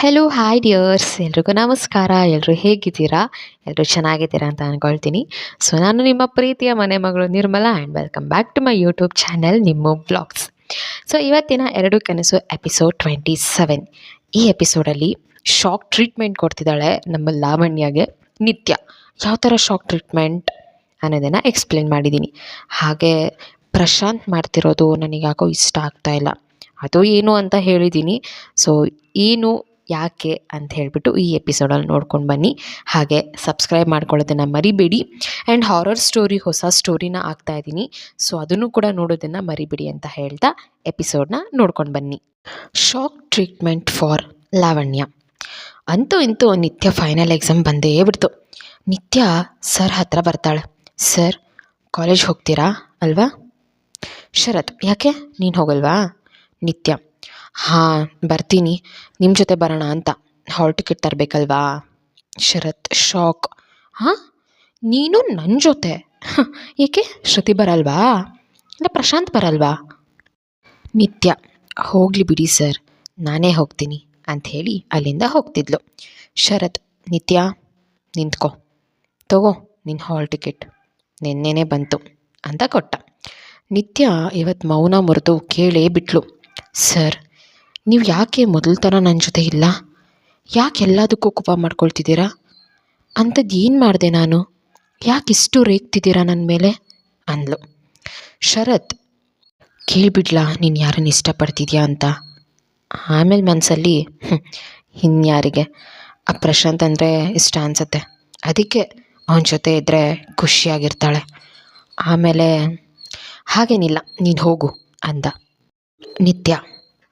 Hello hi dears ಎಲ್ರಿಗೂ ನಮಸ್ಕಾರ. ಎಲ್ಲರೂ ಹೇಗಿದ್ದೀರಾ? ಎಲ್ಲರೂ ಚೆನ್ನಾಗಿದ್ದೀರಾ ಅಂತ ಅಂದ್ಕೊಳ್ತೀನಿ ಸೊ ನಾನು ನಿಮ್ಮ ಪ್ರೀತಿಯ ಮನೆ ಮಗಳು Nirmala and welcome back to my YouTube channel ನಿಮ್ಮ ಬ್ಲಾಗ್ಸ್ ಸೊ ಇವತ್ತಿನ ಎರಡು ಕನಸು ಎಪಿಸೋಡ್ ಟ್ವೆಂಟಿ ಸೆವೆನ್ ಈ ಎಪಿಸೋಡಲ್ಲಿ ಶಾಕ್ ಟ್ರೀಟ್ಮೆಂಟ್ ಕೊಡ್ತಿದ್ದಾಳೆ ನಮ್ಮ ಲಾವಣ್ಯಗೆ, ನಿತ್ಯ. ಯಾವ ಥರ ಶಾಕ್ ಟ್ರೀಟ್ಮೆಂಟ್ ಅನ್ನೋದನ್ನು ಎಕ್ಸ್ಪ್ಲೇನ್ ಮಾಡಿದ್ದೀನಿ. ಹಾಗೆ ಪ್ರಶಾಂತ್ ಮಾಡ್ತಿರೋದು ನನಗೆ ಯಾಕೋ ಇಷ್ಟ ಆಗ್ತಾ ಇಲ್ಲ. ಅದು ಏನು ಅಂತ ಹೇಳಿದ್ದೀನಿ. ಸೊ ಏನು ಯಾಕೆ ಅಂತ ಹೇಳಿಬಿಟ್ಟು ಈ ಎಪಿಸೋಡಲ್ಲಿ ನೋಡ್ಕೊಂಡು ಬನ್ನಿ. ಹಾಗೆ ಸಬ್ಸ್ಕ್ರೈಬ್ ಮಾಡ್ಕೊಳ್ಳೋದನ್ನು ಮರಿಬೇಡಿ. ಆ್ಯಂಡ್ ಹಾರರ್ ಸ್ಟೋರಿ ಹೊಸ ಸ್ಟೋರಿನ ಆಗ್ತಾ ಇದ್ದೀನಿ. ಸೊ ಅದನ್ನು ಕೂಡ ನೋಡೋದನ್ನು ಮರಿಬೇಡಿ ಅಂತ ಹೇಳ್ತಾ ಎಪಿಸೋಡ್ನ ನೋಡ್ಕೊಂಡು ಬನ್ನಿ. Shock treatment for Lavanya. ಅಂತೂ ಇಂತೂ ನಿತ್ಯ ಫೈನಲ್ ಎಕ್ಸಾಮ್ ಬಂದೇ ಬಿಡ್ತು. ನಿತ್ಯ ಸರ್ ಹತ್ರ ಬರ್ತಾಳೆ. ಸರ್ ಕಾಲೇಜ್ ಹೋಗ್ತೀರಾ? ಅಲ್ವಾ? ಶರತ್, ಯಾಕೆ? ನೀನು ಹೋಗಲ್ವಾ? ನಿತ್ಯ. ಹಾಂ, ಬರ್ತೀನಿ. ನಿಮ್ಮ ಜೊತೆ ಬರೋಣ ಅಂತ. ಹಾಲ್ ಟಿಕೆಟ್ ತರಬೇಕಲ್ವಾ? ಶರತ್ ಶಾಕ್ ಹಾಂ? ನೀನು ನನ್ನ ಜೊತೆ? ಏಕೆ? ಶ್ರುತಿ ಬರಲ್ವಾ? ಇಲ್ಲ ಪ್ರಶಾಂತ್ ಬರಲ್ವಾ? ನಿತ್ಯ, ಹೋಗಲಿ ಬಿಡಿ ಸರ್. ನಾನೇ ಹೋಗ್ತೀನಿ ಅಂಥೇಳಿ ಅಲ್ಲಿಂದ ಹೋಗ್ತಿದ್ಲು. ಶರತ್, ನಿತ್ಯ, ನಿಂತ್ಕೊ. ತಗೋ ನಿನ್ನ ಹಾಲ್ ಟಿಕೆಟ್ ನಿನ್ನೆನೇ ಬಂತು ಅಂತ ಕೊಟ್ಟ. ನಿತ್ಯ ಇವತ್ತು ಮೌನ ಮುರಿದು ಕೇಳೇ ಬಿಟ್ಲು. ಸರ್ ನೀವು ಯಾಕೆ ಮೊದಲ ಥರ ನನ್ನ ಜೊತೆ ಇಲ್ಲ? ಯಾಕೆ ಎಲ್ಲದಕ್ಕೂ ಕೋಪ ಮಾಡ್ಕೊಳ್ತಿದ್ದೀರಾ? ಅಂಥದ್ದು ಏನು ಮಾಡಿದೆ ನಾನು? ಯಾಕೆ ಇಷ್ಟು ರೇಗ್ತಿದ್ದೀರಾ ನನ್ನ ಮೇಲೆ? ಅಂದ್ಲು. ಶರತ್, ಕೇಳಿಬಿಡ್ಲಾ, ನೀನು ಯಾರನ್ನು ಇಷ್ಟಪಡ್ತಿದ್ಯಾ ಅಂತ? ಆಮೇಲೆ ಮನಸ್ಸಲ್ಲಿ ಇನ್ಯಾರಿಗೆ? ಆ ಪ್ರಶಾಂತ್ ಅಂದರೆ ಇಷ್ಟ ಅನಿಸುತ್ತೆ. ಅದಕ್ಕೆ ಅವನ ಜೊತೆ ಇದ್ದರೆ ಖುಷಿಯಾಗಿರ್ತಾಳೆ. ಆಮೇಲೆ, ಹಾಗೇನಿಲ್ಲ, ನೀನು ಹೋಗು, ಅಂದ. ನಿತ್ಯ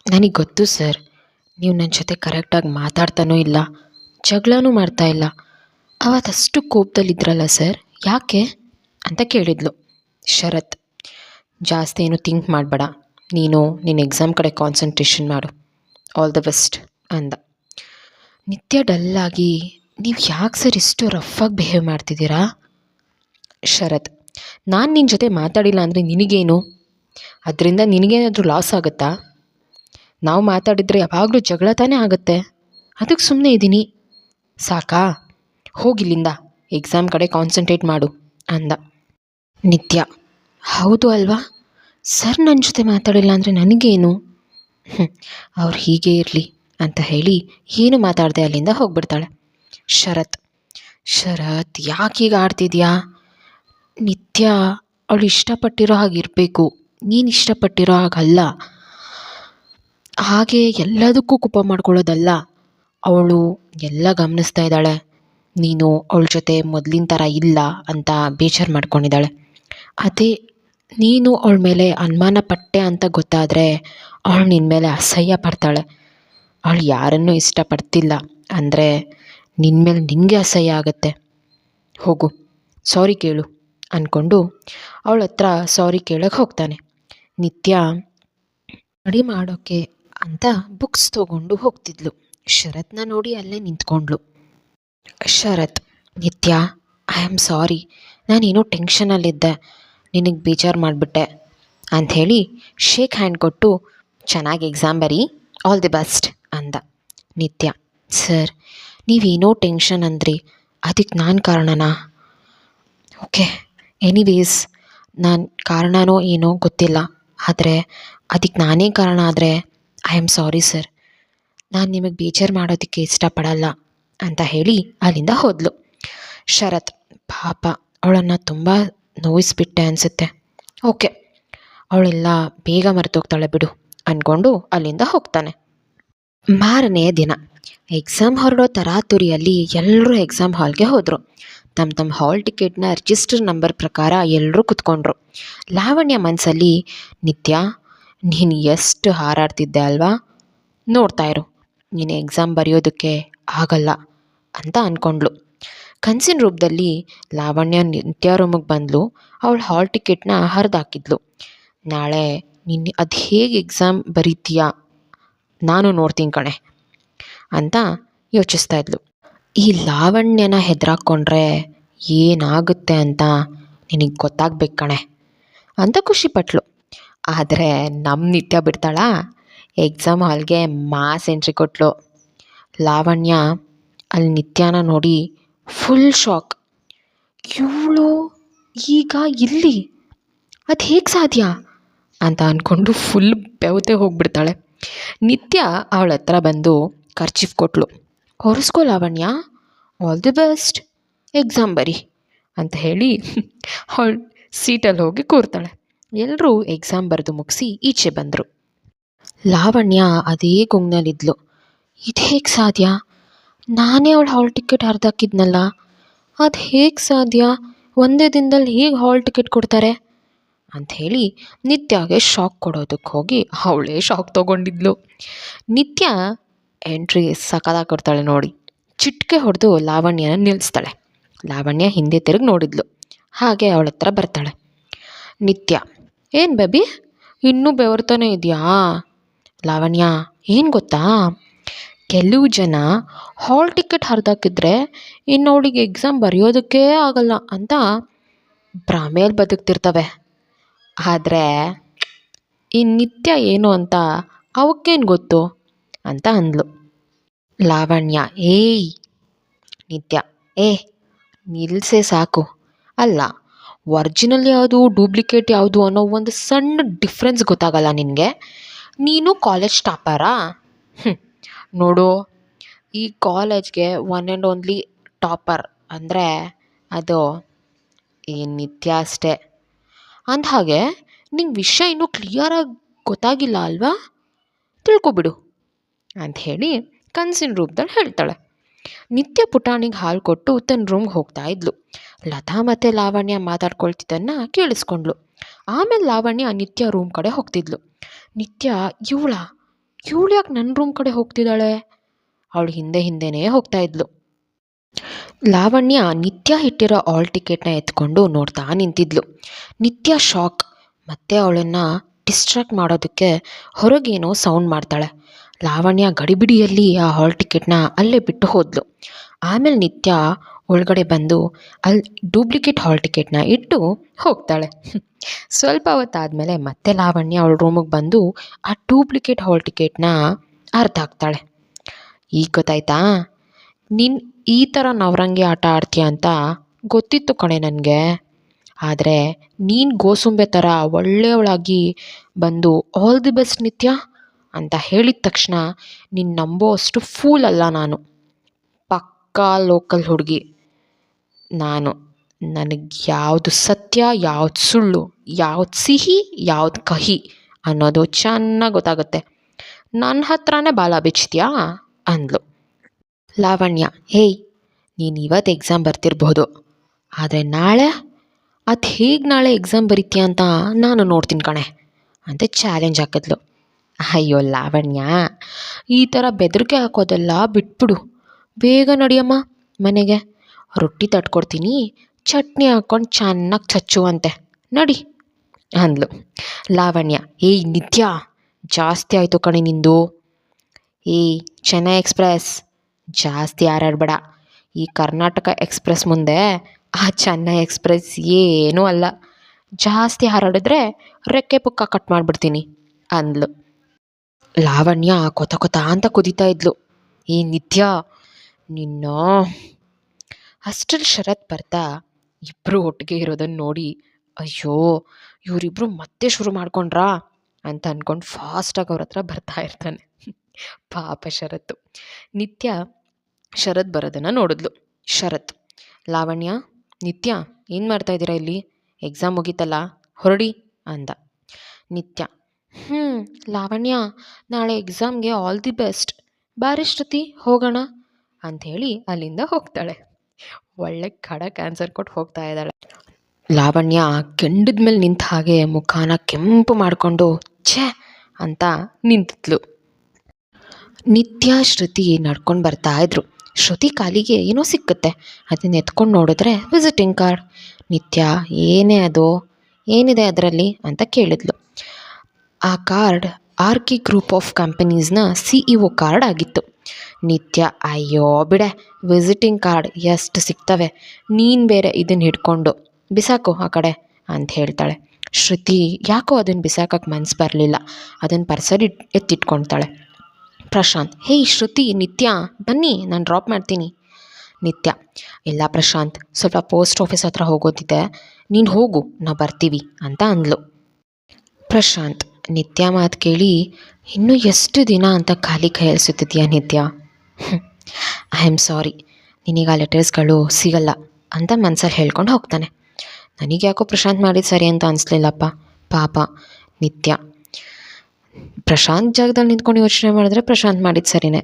ನನಗೆ ಗೊತ್ತು ಸರ್, ನೀವು ನನ್ನ ಜೊತೆ ಕರೆಕ್ಟಾಗಿ ಮಾತಾಡ್ತಾನೂ ಇಲ್ಲ, ಜಗಳನೂ ಮಾಡ್ತಾ ಇಲ್ಲ. ಅವತ್ತಷ್ಟು ಕೋಪದಲ್ಲಿದ್ರಲ್ಲ ಸರ್, ಯಾಕೆ? ಅಂತ ಕೇಳಿದ್ಲು. ಶರತ್, ಜಾಸ್ತಿ ಏನು ಥಿಂಕ್ ಮಾಡಬೇಡ, ನೀನು ನಿನ್ನ ಎಕ್ಸಾಮ್ ಕಡೆ ಕಾನ್ಸಂಟ್ರೇಷನ್ ಮಾಡು. ಆಲ್ ದ ಬೆಸ್ಟ್, ಅಂದ. ನಿತ್ಯ ಡಲ್ಲಾಗಿ, ನೀವು ಯಾಕೆ ಸರ್ ಇಷ್ಟು ರಫಾಗಿ ಬಿಹೇವ್ ಮಾಡ್ತಿದ್ದೀರಾ? ಶರತ್, ನಾನು ನಿನ್ನ ಜೊತೆ ಮಾತಾಡಿಲ್ಲ ಅಂದರೆ ನಿನಗೇನು? ಅದರಿಂದ ನಿನಗೇನಾದರೂ ಲಾಸ್ ಆಗುತ್ತಾ? ನಾವು ಮಾತಾಡಿದರೆ ಯಾವಾಗಲೂ ಜಗಳ ತಾನೇ ಆಗುತ್ತೆ. ಅದಕ್ಕೆ ಸುಮ್ಮನೆ ಇದ್ದೀನಿ ಸಾಕಾ? ಹೋಗಿಲ್ಲಿಂದ ಎಕ್ಸಾಮ್ ಕಡೆ ಕಾನ್ಸಂಟ್ರೇಟ್ ಮಾಡು, ಅಂದ. ನಿತ್ಯ. ಹೌದು ಅಲ್ವಾ? ಸರ್ ನನ್ನ ಜೊತೆ ಮಾತಾಡಿಲ್ಲ ಅಂದರೆ ನನಗೇನು? ಅವ್ರು ಹೀಗೆ ಇರಲಿ ಅಂತ ಹೇಳಿ ಏನು ಮಾತಾಡದೆ ಅಲ್ಲಿಂದ ಹೋಗ್ಬಿಡ್ತಾಳೆ. ಶರತ್. ಶರತ್, ಯಾಕೆ ಈಗ ಆಡ್ತಿದ್ಯಾ? ನಿತ್ಯ, ಅವಳು ಇಷ್ಟಪಟ್ಟಿರೋ ಹಾಗೆ ಇರಬೇಕು ನೀನು ಇಷ್ಟಪಟ್ಟಿರೋ ಹಾಗಲ್ಲ. ಹಾಗೆ ಎಲ್ಲದಕ್ಕೂ ಕೋಪ ಮಾಡ್ಕೊಳ್ಳೋದಲ್ಲ. ಅವಳು ಎಲ್ಲ ಗಮನಿಸ್ತಾ ಇದ್ದಾಳೆ. ನೀನು ಅವಳ ಜೊತೆ ಮೊದಲಿನ ಥರ ಇಲ್ಲ ಅಂತ ಬೇಜಾರು ಮಾಡ್ಕೊಂಡಿದ್ದಾಳೆ. ಅದೇ ನೀನು ಅವಳ ಮೇಲೆ ಅನುಮಾನ ಪಟ್ಟೆ ಅಂತ ಗೊತ್ತಾದರೆ ಅವಳು ನಿನ್ನ ಮೇಲೆ ಅಸಹ್ಯ ಪಡ್ತಾಳೆ. ಅವಳು ಯಾರನ್ನೂ ಇಷ್ಟಪಡ್ತಿಲ್ಲ ಅಂದರೆ ನಿನ್ನ ಮೇಲೆ ನಿನಗೆ ಅಸಹ್ಯ ಆಗುತ್ತೆ. ಹೋಗು, ಸಾರಿ ಕೇಳು ಅಂದ್ಕೊಂಡು ಅವಳ ಹತ್ರ ಸಾರಿ ಕೇಳೋಕ್ಕೆ ಹೋಗ್ತಾನೆ. ನಿತ್ಯ ರೆಡಿ ಮಾಡೋಕ್ಕೆ ಅಂತ ಬುಕ್ಸ್ ತಗೊಂಡು ಹೋಗ್ತಿದ್ಲು. ಶರತ್ನ ನೋಡಿ ಅಲ್ಲೇ ನಿಂತ್ಕೊಂಡ್ಲು ಶರತ್, ನಿತ್ಯ ಐ ಆಮ್ ಸಾರಿ ನಾನೇನೋ ಟೆನ್ಷನಲ್ಲಿದ್ದೆ ನಿನಗೆ ಬೇಜಾರು ಮಾಡಿಬಿಟ್ಟೆ. ಅಂಥೇಳಿ ಶೇಕ್ ಹ್ಯಾಂಡ್ ಕೊಟ್ಟು, ಚೆನ್ನಾಗಿ ಎಕ್ಸಾಮ್ ಬರೀ. ಆಲ್ ದಿ ಬೆಸ್ಟ್ ಅಂದ. ನಿತ್ಯ, ಸರ್, ನೀವೇನೋ ಟೆನ್ಷನ್ ಅಂದ್ರಿ. ಅದಕ್ಕೆ ನಾನು ಕಾರಣನಾ? ಓಕೆ ಎನಿವೇಸ್ ನಾನು ಕಾರಣನೋ ಏನೋ ಗೊತ್ತಿಲ್ಲ. ಆದರೆ ಅದಕ್ಕೆ ನಾನೇ ಕಾರಣ ಆದರೆ ಐ ಆಮ್ ಸಾರಿ ಸರ್ ನಾನು ನಿಮಗೆ ಬೇಜಾರು ಮಾಡೋದಕ್ಕೆ ಇಷ್ಟಪಡಲ್ಲ ಅಂತ ಹೇಳಿ ಅಲ್ಲಿಂದ ಹೋದ್ಲು. ಶರತ್, ಪಾಪ, ಅವಳನ್ನು ತುಂಬ ನೋಯಿಸ್ಬಿಟ್ಟೆ ಅನಿಸುತ್ತೆ. ಓಕೆ, ಅವಳೆಲ್ಲ ಬೇಗ ಮರೆತೋಗ್ತಾಳೆ ಬಿಡು ಅಂದ್ಕೊಂಡು ಅಲ್ಲಿಂದ ಹೋಗ್ತಾನೆ. ಮಾರನೆಯ ದಿನ, ಎಕ್ಸಾಮ್ ಹೊರಡೋ ತರಾತುರಿಯಲ್ಲಿ ಎಲ್ಲರೂ ಎಕ್ಸಾಮ್ ಹಾಲ್ಗೆ ಹೋದರು. ತಮ್ಮ ತಮ್ಮ ಹಾಲ್ ಟಿಕೆಟ್ನ ರಿಜಿಸ್ಟರ್ ನಂಬರ್ ಪ್ರಕಾರ ಎಲ್ಲರೂ ಕುತ್ಕೊಂಡ್ರು. ಲಾವಣ್ಯ ಮನಸ್ಸಲ್ಲಿ ನಿತ್ಯ ನೀನು ಎಷ್ಟು ಹಾರಾಡ್ತಿದ್ದೆ ಅಲ್ವಾ? ನೋಡ್ತಾ ಇರು. ನೀನು ಎಕ್ಸಾಮ್ ಬರೆಯೋದಕ್ಕೆ ಆಗಲ್ಲ ಅಂತ ಅಂದ್ಕೊಂಡ್ಳು ಕನಸಿನ ರೂಪದಲ್ಲಿ ಲಾವಣ್ಯ ನಿತ್ಯ ರೂಮಿಗೆ ಬಂದಳು ಅವಳು ಹಾಲ್ ಟಿಕೆಟ್ನ ಹರಿದಾಕಿದ್ಲು. ನಾಳೆ ನಿನ್ನ ಅದು ಹೇಗೆ ಎಕ್ಸಾಮ್ ಬರೀತೀಯಾ? ನಾನು ನೋಡ್ತೀನಿ ಕಣೆ ಅಂತ ಯೋಚಿಸ್ತಾ ಇದ್ಲು. ಈ ಲಾವಣ್ಯನ ಹೆದರಾಕೊಂಡ್ರೆ ಏನಾಗುತ್ತೆ ಅಂತ ನಿನಗೆ ಗೊತ್ತಾಗ್ಬೇಕು ಕಣೆ ಅಂತ ಖುಷಿಪಟ್ಲು ಆದರೆ ನಮ್ಮ ನಿತ್ಯ ಬಿಡ್ತಾಳ? ಎಕ್ಸಾಮ್ ಹಾಲ್ಗೆ ಮಾಸ್ ಎಂಟ್ರಿ ಕೊಟ್ಲು. ಲಾವಣ್ಯ ಅಲ್ಲಿ ನಿತ್ಯನ ನೋಡಿ ಫುಲ್ ಶಾಕ್ ಇವಳು ಈಗ ಇಲ್ಲಿ? ಅದು ಹೇಗೆ ಸಾಧ್ಯ? ಅಂತ ಅಂದ್ಕೊಂಡು ಫುಲ್ ಬೆವತೆ ಹೋಗಿಬಿಡ್ತಾಳೆ. ನಿತ್ಯ ಅವಳ ಹತ್ರ ಬಂದು ಖರ್ಚಿಫ್ ಕೊಟ್ಲು. ಹೊರಿಸ್ಕೋ Lavanya all the best exam ಬರಿ. ಅಂತ ಹೇಳಿ ಅವಳು ಸೀಟಲ್ಲಿ ಹೋಗಿ ಕೂರ್ತಾಳೆ. ಎಲ್ಲರೂ ಎಕ್ಸಾಮ್ ಬರೆದು ಮುಗಿಸಿ ಈಚೆ ಬಂದರು. ಲಾವಣ್ಯ ಅದೇ ಗುಂಗ್ನಲ್ಲಿದ್ಲು ಇದು ಹೇಗೆ ಸಾಧ್ಯ? ನಾನೇ ಅವಳು ಹಾಲ್ ಟಿಕೆಟ್ ಹರಿದಾಕಿದ್ನಲ್ಲ ಅದು ಹೇಗೆ ಸಾಧ್ಯ? ಒಂದೇ ದಿನದಲ್ಲಿ ಹೇಗೆ ಹಾಲ್ ಟಿಕೆಟ್ ಕೊಡ್ತಾರೆ? ಅಂಥೇಳಿ ನಿತ್ಯಗೆ ಶಾಕ್ ಕೊಡೋದಕ್ಕೆ ಹೋಗಿ ಅವಳೇ ಶಾಕ್ ತೊಗೊಂಡಿದ್ಲು. ನಿತ್ಯ ಎಂಟ್ರಿ ಸಕಲಾ ಕೊಡ್ತಾಳೆ ನೋಡಿ. ಚಿಟ್ಕೆ ಹೊಡೆದು ಲಾವಣ್ಯನ ನಿಲ್ಲಿಸ್ತಾಳೆ ಲಾವಣ್ಯ ಹಿಂದೆ ತಿರುಗಿ ನೋಡಿದ್ಲು. ಹಾಗೆ ಅವಳ ಹತ್ರ ಬರ್ತಾಳೆ. ನಿತ್ಯ ಏನು ಬೇಬಿ ಇನ್ನೂ ಬೆವರ್ತಾನೆ ಇದೆಯಾ? ಲಾವಣ್ಯ, ಏನು ಗೊತ್ತಾ? ಕೆಲವು ಜನ ಹಾಲ್ ಟಿಕೆಟ್ ಹರಿದಾಕಿದ್ರೆ ಇನ್ನು ಅವಳಿಗೆ ಎಕ್ಸಾಮ್ ಬರೆಯೋದಕ್ಕೇ ಆಗಲ್ಲ ಅಂತ ಭ್ರಮೇಲಿ ಬದುಕ್ತಿರ್ತವೆ. ಆದರೆ ಈ ನಿತ್ಯ ಏನು ಅಂತ ಅವಕ್ಕೇನು ಗೊತ್ತು ಅಂತ ಅಂದ್ಲು. ಲಾವಣ್ಯ, ಏಯ್ ನಿತ್ಯ, ಏ ನಿಲ್ಸೆ ಸಾಕು. ಅಲ್ಲ ಒರ್ಜಿನಲ್ ಯಾವುದು ಡೂಪ್ಲಿಕೇಟ್ ಯಾವುದು ಅನ್ನೋ ಒಂದು ಸಣ್ಣ ಡಿಫ್ರೆನ್ಸ್ ಗೊತ್ತಾಗಲ್ಲ ನಿನಗೆ. ನೀನು ಕಾಲೇಜ್ ಟಾಪರಾ ಹ್ಞೂ ನೋಡು, ಈ ಕಾಲೇಜ್ಗೆ ಒನ್ ಆ್ಯಂಡ್ ಓನ್ಲಿ ಟಾಪರ್ ಅಂದರೆ ಅದು ಈ ನಿತ್ಯ ಅಷ್ಟೇ. ಅಂದಹಾಗೆ ನಿಂಗೆ ವಿಷಯ ಇನ್ನೂ ಕ್ಲಿಯರಾಗಿ ಗೊತ್ತಾಗಿಲ್ಲ ಅಲ್ವಾ? ತಿಳ್ಕೊಬಿಡು ಅಂತ ಹೇಳಿ ಕನಸಿನ ರೂಪದಲ್ಲಿ ಹೇಳ್ತಾಳೆ. ನಿತ್ಯ ಪುಟಾಣಿಗೆ ಹಾಲು ಕೊಟ್ಟು ತನ್ನ ರೂಮ್ಗೆ ಹೋಗ್ತಾ ಇದ್ಲು. ಲತಾ ಮತ್ತು ಲಾವಣ್ಯ ಮಾತಾಡ್ಕೊಳ್ತಿದ್ದನ್ನು ಕೇಳಿಸ್ಕೊಂಡ್ಳು. ಆಮೇಲೆ ಲಾವಣ್ಯ ನಿತ್ಯ ರೂಮ್ ಕಡೆ ಹೋಗ್ತಿದ್ಲು. ನಿತ್ಯ, ಇವಳ? ಇವಳು ಯಾಕೆ ನನ್ನ ರೂಮ್ ಕಡೆ ಹೋಗ್ತಿದ್ದಾಳೆ? ಅವಳು ಹಿಂದೆ ಹಿಂದೆನೇ ಹೋಗ್ತಾ ಇದ್ಲು. ಲಾವಣ್ಯ ನಿತ್ಯ ಇಟ್ಟಿರೋ ಆಲ್ ಟಿಕೆಟ್ನ ಎತ್ಕೊಂಡು ನೋಡ್ತಾ ನಿಂತಿದ್ಲು. ನಿತ್ಯ ಶಾಕ್, ಮತ್ತೆ ಅವಳನ್ನು ಡಿಸ್ಟ್ರಾಕ್ಟ್ ಮಾಡೋದಕ್ಕೆ ಹೊರಗೇನೋ ಸೌಂಡ್ ಮಾಡ್ತಾಳೆ. ಲಾವಣ್ಯ ಗಡಿಬಿಡಿಯಲ್ಲಿ ಆ ಹಾಲ್ ಟಿಕೆಟ್ನ ಅಲ್ಲೇ ಬಿಟ್ಟು ಹೋದ್ಲು. ಆಮೇಲೆ ನಿತ್ಯ ಒಳಗಡೆ ಬಂದು ಅಲ್ಲಿ ಡೂಪ್ಲಿಕೇಟ್ ಹಾಲ್ ಟಿಕೆಟ್ನ ಇಟ್ಟು ಹೋಗ್ತಾಳೆ. ಸ್ವಲ್ಪ ಹೊತ್ತಾದಮೇಲೆ ಮತ್ತೆ ಲಾವಣ್ಯ ಅವಳ ರೂಮಿಗೆ ಬಂದು ಆ ಡೂಪ್ಲಿಕೇಟ್ ಹಾಲ್ ಟಿಕೆಟ್ನ ಅರ್ಧ ಹಾಕ್ತಾಳೆ. ಈಗ ಗೊತ್ತಾಯ್ತಾ? ನಿನ್ನ ಈ ಥರ ನವರಂಗಿ ಆಟ ಆಡ್ತೀಯ ಅಂತ ಗೊತ್ತಿತ್ತು ಕಣೆ ನನಗೆ. ಆದರೆ ನೀನು ಗೋಸುಂಬೆ ಥರ ಒಳ್ಳೆಯವಳಾಗಿ ಬಂದು ಆಲ್ ದಿ ಬೆಸ್ಟ್ ನಿತ್ಯ ಅಂತ ಹೇಳಿದ ತಕ್ಷಣ ನೀನು ನಂಬೋ ಅಷ್ಟು ಫೂಲ್ ಅಲ್ಲ ನಾನು. ಪಕ್ಕಾ ಲೋಕಲ್ ಹುಡುಗಿ. ನಾನು ನನಗೆ ಯಾವುದು ಸತ್ಯ, ಯಾವ್ದು ಸುಳ್ಳು, ಯಾವ್ದು ಸಿಹಿ, ಯಾವ್ದು ಕಹಿ ಅನ್ನೋದು ಚೆನ್ನಾಗಿ ಗೊತ್ತಾಗುತ್ತೆ. ನನ್ನ ಹತ್ರನೇ ಬಾಲ ಬಿಚ್ತೀಯಾ? ಅಂದ್ಲು. ಲಾವಣ್ಯ ಹೇಯ್ ನೀನು ಇವತ್ತು ಎಕ್ಸಾಮ್ ಬರ್ತಿರ್ಬೋದು. ಆದರೆ ನಾಳೆ ಅದು ಹೇಗೆ ನಾಳೆ ಎಕ್ಸಾಮ್ ಬರೀತೀಯ ಅಂತ ನಾನು ನೋಡ್ತೀನಿ ಕಣೆ ಅಂತ ಚಾಲೆಂಜ್ ಹಾಕಿದ್ಲು. ಅಯ್ಯೋ ಲಾವಣ್ಯ, ಈ ಥರ ಬೆದರಿಕೆ ಹಾಕೋದೆಲ್ಲ ಬಿಟ್ಬಿಡು. ಬೇಗ ನಡಿಯಮ್ಮ, ಮನೆಗೆ. ರೊಟ್ಟಿ ತಟ್ಕೊಡ್ತೀನಿ, ಚಟ್ನಿ ಹಾಕ್ಕೊಂಡು ಚೆನ್ನಾಗಿ ಚಚ್ಚುವಂತೆ. ನಡಿ, ಅಂದ್ಲು. ಲಾವಣ್ಯ, ಏಯ್ ನಿತ್ಯ, ಜಾಸ್ತಿ ಆಯಿತು ಕಣೆ ನಿಂದು. ಏಯ್, ಚೆನ್ನೈ ಎಕ್ಸ್ಪ್ರೆಸ್. ಜಾಸ್ತಿ ಹಾರಾಡಬೇಡ. ಈ ಕರ್ನಾಟಕ ಎಕ್ಸ್ಪ್ರೆಸ್ ಮುಂದೆ ಆ ಚೆನ್ನೈ ಎಕ್ಸ್ಪ್ರೆಸ್ ಏನೂ ಅಲ್ಲ. ಜಾಸ್ತಿ ಹಾರಾಡಿದ್ರೆ ರೆಕ್ಕೆ ಪುಕ್ಕ ಕಟ್ ಮಾಡಿಬಿಡ್ತೀನಿ, ಅಂದ್ಲು. ಲಾವಣ್ಯ ಕೊತ ಕೊತ ಅಂತ ಕುದೀತಾ ಇದ್ಲು. ಈ ನಿತ್ಯ ನಿನ್ನ ಅಷ್ಟರಲ್ಲಿ ಶರತ್ ಬರ್ತಾ ಇಬ್ಬರು ಒಟ್ಟಿಗೆ ಇರೋದನ್ನು ನೋಡಿ, ಅಯ್ಯೋ ಇವರಿಬ್ಬರು ಮತ್ತೆ ಶುರು ಮಾಡ್ಕೊಂಡ್ರಾ? ಅಂತ ಅಂದ್ಕೊಂಡು ಫಾಸ್ಟಾಗಿ ಅವ್ರ ಹತ್ರ ಬರ್ತಾ ಇರ್ತಾನೆ. ಪಾಪ ಶರತ್ತು ನಿತ್ಯ ಶರತ್ ಬರೋದನ್ನು ನೋಡಿದ್ಲು. ಶರತ್, ಲಾವಣ್ಯ, ನಿತ್ಯ, ಏನು ಮಾಡ್ತಾ ಇದ್ದೀರಾ ಇಲ್ಲಿ? ಎಕ್ಸಾಮ್ ಮುಗೀತಲ್ಲ, ಹೊರಡಿ, ಅಂದ. ನಿತ್ಯ ಹ್ಞೂ ಲಾವಣ್ಯ, ನಾಳೆ ಎಕ್ಸಾಮ್ಗೆ ಆಲ್ ದಿ ಬೆಸ್ಟ್ ಬಾರಿ ಶ್ರುತಿ, ಹೋಗೋಣ? ಅಂಥೇಳಿ ಅಲ್ಲಿಂದ ಹೋಗ್ತಾಳೆ. ಒಳ್ಳೆ ಖಡಕ್ ಆನ್ಸರ್ ಕೊಟ್ಟು ಹೋಗ್ತಾ ಇದ್ದಾಳೆ. ಲಾವಣ್ಯ ಕೆಂಡದ ಮೇಲೆ ನಿಂತ ಹಾಗೆ ಮುಖಾನ ಕೆಂಪು ಮಾಡಿಕೊಂಡು, ಛೇ ಅಂತ ನಿಂತಿದ್ಲು. ನಿತ್ಯ ಶ್ರುತಿ ನಡ್ಕೊಂಡು ಬರ್ತಾ ಇದ್ರು. ಶ್ರುತಿ ಕಾಲಿಗೆ ಏನೋ ಸಿಕ್ಕುತ್ತೆ. ಅದನ್ನ ಎತ್ಕೊಂಡು ನೋಡಿದ್ರೆ ವಿಸಿಟಿಂಗ್ ಕಾರ್ಡ್ ನಿತ್ಯ, ಏನೇ ಅದು, ಏನಿದೆ ಅದರಲ್ಲಿ ಅಂತ ಕೇಳಿದ್ಲು. ಆ ಕಾರ್ಡ್ ಆರ್ಕಿ ಗ್ರೂಪ್ ಆಫ್ ಕಂಪನೀಸ್ನ ಸಿಇಒ ಕಾರ್ಡ್ ಆಗಿತ್ತು. ನಿತ್ಯ, ಅಯ್ಯೋ, ಬಿಡೆ ವಿಸಿಟಿಂಗ್ ಕಾರ್ಡ್ ಎಷ್ಟು ಸಿಗ್ತವೆ? ನೀನು ಬೇರೆ ಇದನ್ನು ಹಿಡ್ಕೊಂಡು ಬಿಸಾಕು ಆ ಕಡೆ ಅಂತ ಹೇಳ್ತಾಳೆ. ಶ್ರುತಿ, ಯಾಕೋ ಅದನ್ನು ಬಿಸಾಕಕ್ಕೆ ಮನಸ್ಸು ಬರಲಿಲ್ಲ? ಅದನ್ನು ಪರ್ಸಲ್ ಇಟ್, ಎತ್ತಿಟ್ಕೊಳ್ತಾಳೆ. ಪ್ರಶಾಂತ್ ಹೇಯ್ ಶ್ರುತಿ, ನಿತ್ಯ, ಬನ್ನಿ, ನಾನು ಡ್ರಾಪ್ ಮಾಡ್ತೀನಿ. ನಿತ್ಯ, ಇಲ್ಲ ಪ್ರಶಾಂತ್, ಸ್ವಲ್ಪ ಪೋಸ್ಟ್ ಆಫೀಸ್ ಹತ್ರ ಹೋಗೋದಿದೆ. ನೀನು ಹೋಗು ನಾವು ಬರ್ತೀವಿ ಅಂತ ಅಂದ್ಲು. ಪ್ರಶಾಂತ್, ನಿತ್ಯ ಮಾತು ಕೇಳಿ, ಇನ್ನೂ ಎಷ್ಟು ದಿನ ಅಂತ ಖಾಲಿ ಕೈಯಲ್ಲಿ ನಿತ್ಯ? ಐ ಆಮ್ ಸಾರಿ ನಿನಗೆ ಆ ಲೆಟರ್ಸ್ಗಳು ಸಿಗಲ್ಲ ಅಂತ ಮನ್ಸಲ್ಲಿ ಹೇಳ್ಕೊಂಡು ಹೋಗ್ತಾನೆ. ನನಗೆ ಯಾಕೋ ಪ್ರಶಾಂತ್ ಮಾಡಿದ್ದು ಸರಿ ಅಂತ ಅನಿಸ್ಲಿಲ್ಲಪ್ಪ. ಪಾಪ. ನಿತ್ಯ. ಪ್ರಶಾಂತ್ ಜಾಗದಲ್ಲಿ ನಿಂತ್ಕೊಂಡು ಯೋಚನೆ ಮಾಡಿದ್ರೆ ಪ್ರಶಾಂತ್ ಮಾಡಿದ್ದು ಸರಿನೇ.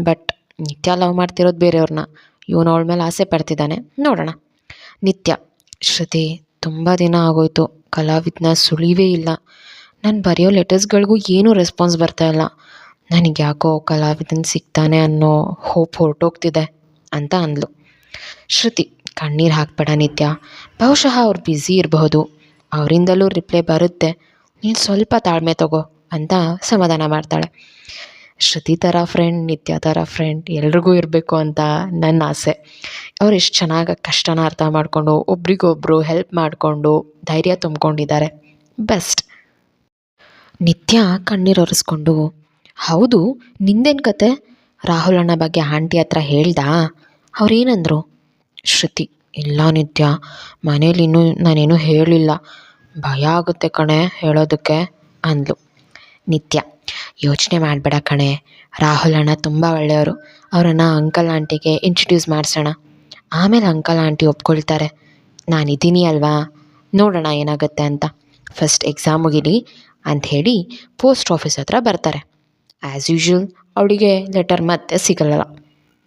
ಬಟ್ ನಿತ್ಯ ಲವ್ ಮಾಡ್ತಿರೋದು ಬೇರೆಯವ್ರನ್ನ. ಇವನು ಅವಳ ಮೇಲೆ ಆಸೆ ಪಡ್ತಿದ್ದಾನೆ. ನೋಡೋಣ. ನಿತ್ಯ. ಶ್ರುತಿ, ತುಂಬ ದಿನ ಆಗೋಯ್ತು. ಕಲಾವಿದ್ನ ಸುಳಿವೇ ಇಲ್ಲ. ನಾನು ಬರೆಯೋ ಲೆಟರ್ಸ್ಗಳಿಗೂ ಏನೂ ರೆಸ್ಪಾನ್ಸ್ ಬರ್ತಾ ಇಲ್ಲ. ನನಗೆ ಯಾಕೋ ಕಲಾವಿದನ್ ಸಿಗ್ತಾನೆ ಅನ್ನೋ ಹೋಪ್ ಹೊರಟೋಗ್ತಿದೆ ಅಂತ ಅಂದ್ಲು. ಶ್ರುತಿ, ಕಣ್ಣೀರು ಹಾಕ್ಬೇಡ ನಿತ್ಯ. ಬಹುಶಃ ಅವ್ರು ಬ್ಯುಸಿ ಇರಬಹುದು. ಅವರಿಂದಲೂ ರಿಪ್ಲೈ ಬರುತ್ತೆ. ನೀನು ಸ್ವಲ್ಪ ತಾಳ್ಮೆ ತಗೋ ಅಂತ ಸಮಾಧಾನ ಮಾಡ್ತಾಳೆ. ಶ್ರುತಿ ಥರ ಫ್ರೆಂಡ್ ನಿತ್ಯ ಥರ ಫ್ರೆಂಡ್ ಎಲ್ರಿಗೂ ಇರಬೇಕು ಅಂತ ನನ್ನ ಆಸೆ. ಅವ್ರು ಎಷ್ಟು ಚೆನ್ನಾಗಿ ಕಷ್ಟನ ಅರ್ಥ ಮಾಡಿಕೊಂಡು, ಒಬ್ರಿಗೊಬ್ರು ಹೆಲ್ಪ್ ಮಾಡಿಕೊಂಡು ಧೈರ್ಯ ತುಂಬಿಕೊಂಡಿದ್ದಾರೆ. ಬೆಸ್ಟ್ ನಿತ್ಯ ಕಣ್ಣೀರು ಒರೆಸ್ಕೊಂಡು ಹೌದು, ನಿಂದೇನು ಕತೆ? ರಾಹುಲ್ ಅಣ್ಣ ಬಗ್ಗೆ ಆಂಟಿ ಹತ್ರ ಹೇಳ್ದಾ? ಅವ್ರೇನಂದ್ರು? ಶ್ರುತಿ, ಇಲ್ಲ ನಿತ್ಯ, ಮನೇಲಿ ಇನ್ನೂ ನಾನೇನು ಹೇಳಿಲ್ಲ. ಭಯ ಆಗುತ್ತೆ ಕಣೆ ಹೇಳೋದಕ್ಕೆ, ಅಂದ್ಲು. ನಿತ್ಯ, ಯೋಚನೆ ಮಾಡಬೇಡ ಕಣೆ, ರಾಹುಲ್ ಅಣ್ಣ ತುಂಬ ಒಳ್ಳೆಯವರು. ಅವರನ್ನು ಅಂಕಲ್ ಆಂಟಿಗೆ ಇಂಟ್ರಡ್ಯೂಸ್ ಮಾಡಿಸೋಣ. ಆಮೇಲೆ ಅಂಕಲ್ ಆಂಟಿ ಒಪ್ಕೊಳ್ತಾರೆ. ನಾನಿದ್ದೀನಿ ಅಲ್ವಾ? ನೋಡೋಣ ಏನಾಗುತ್ತೆ ಅಂತ. ಫಸ್ಟ್ ಎಕ್ಸಾಮ್ ಮುಗೀಲಿ, ಅಂಥೇಳಿ ಪೋಸ್ಟ್ ಆಫೀಸ್ ಹತ್ರ ಬರ್ತಾರೆ. ಆ್ಯಸ್ ಯೂಶ್ವಲ್ ಅವಳಿಗೆ ಲೆಟರ್ ಮತ್ತೆ ಸಿಗಲ್ಲ.